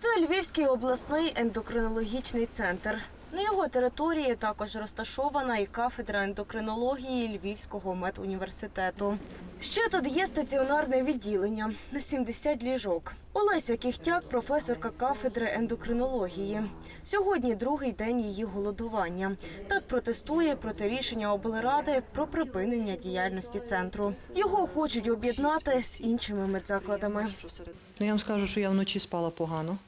Це Львівський обласний ендокринологічний центр. На його території також розташована і кафедра ендокринології Львівського медуніверситету. Ще тут є стаціонарне відділення на 70 ліжок. Олеся Кіхтяк, професорка кафедри ендокринології. Сьогодні другий день її голодування. Так протестує проти рішення облради про припинення діяльності центру. Його хочуть об'єднати з іншими медзакладами. Ну, я вам скажу, що я вночі спала погано.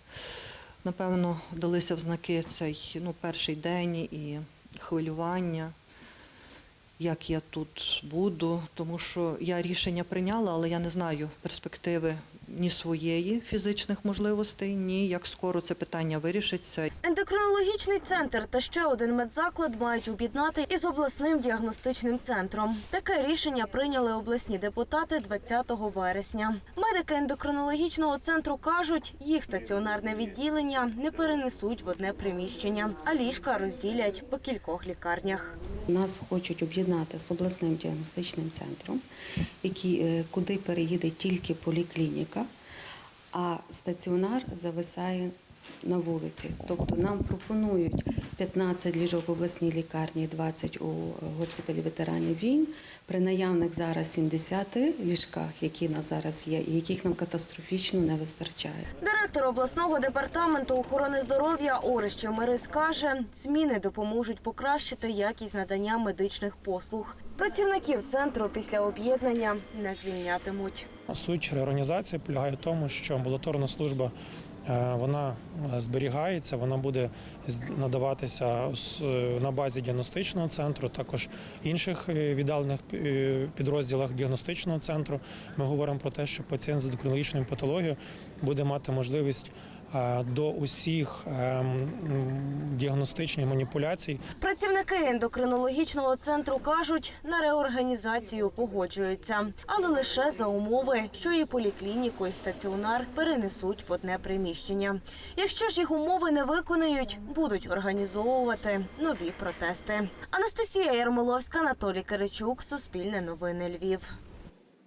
Напевно, далися в знаки цей ну, перший день і хвилювання, як я тут буду, тому що я рішення прийняла, але я не знаю перспективи ні своєї фізичних можливостей, ні як скоро це питання вирішиться. Ендокринологічний центр та ще один медзаклад мають об'єднати із обласним діагностичним центром. Таке рішення прийняли обласні депутати 20 вересня. Медики ендокринологічного центру кажуть, їх стаціонарне відділення не перенесуть в одне приміщення, а ліжка розділять по кількох лікарнях. Нас хочуть об'єднати з обласним діагностичним центром, який, е, куди переїде тільки поліклініка, а стаціонар зависає на вулиці. Тобто нам пропонують 15 ліжок в обласній лікарні, 20 у госпіталі ветеранів війн. При наявних зараз 70 ліжках, які на зараз є, і яких нам катастрофічно не вистачає. Директор обласного департаменту охорони здоров'я Орище Мирис каже, зміни допоможуть покращити якість надання медичних послуг. Працівників центру після об'єднання не звільнятимуть. Суть реорганізації полягає в тому, що амбулаторна служба вона е, зберігається, вона буде надаватися е, на базі діагностичного центру, також інших е, віддалених е, підрозділах діагностичного центру. Ми говоримо про те, що пацієнт з ендокринологічною патологією буде мати можливість е, до усіх е, діагностичних маніпуляцій Працівники ендокринологічного центру кажуть, на реорганізацію погоджуються, але лише за умови, що і поліклініку, і стаціонар перенесуть в одне приміщення. Якщо ж їх умови не виконують, будуть організовувати нові протести. Анастасія Ярмоловська, Анатолій Киричук, Суспільне новини Львів.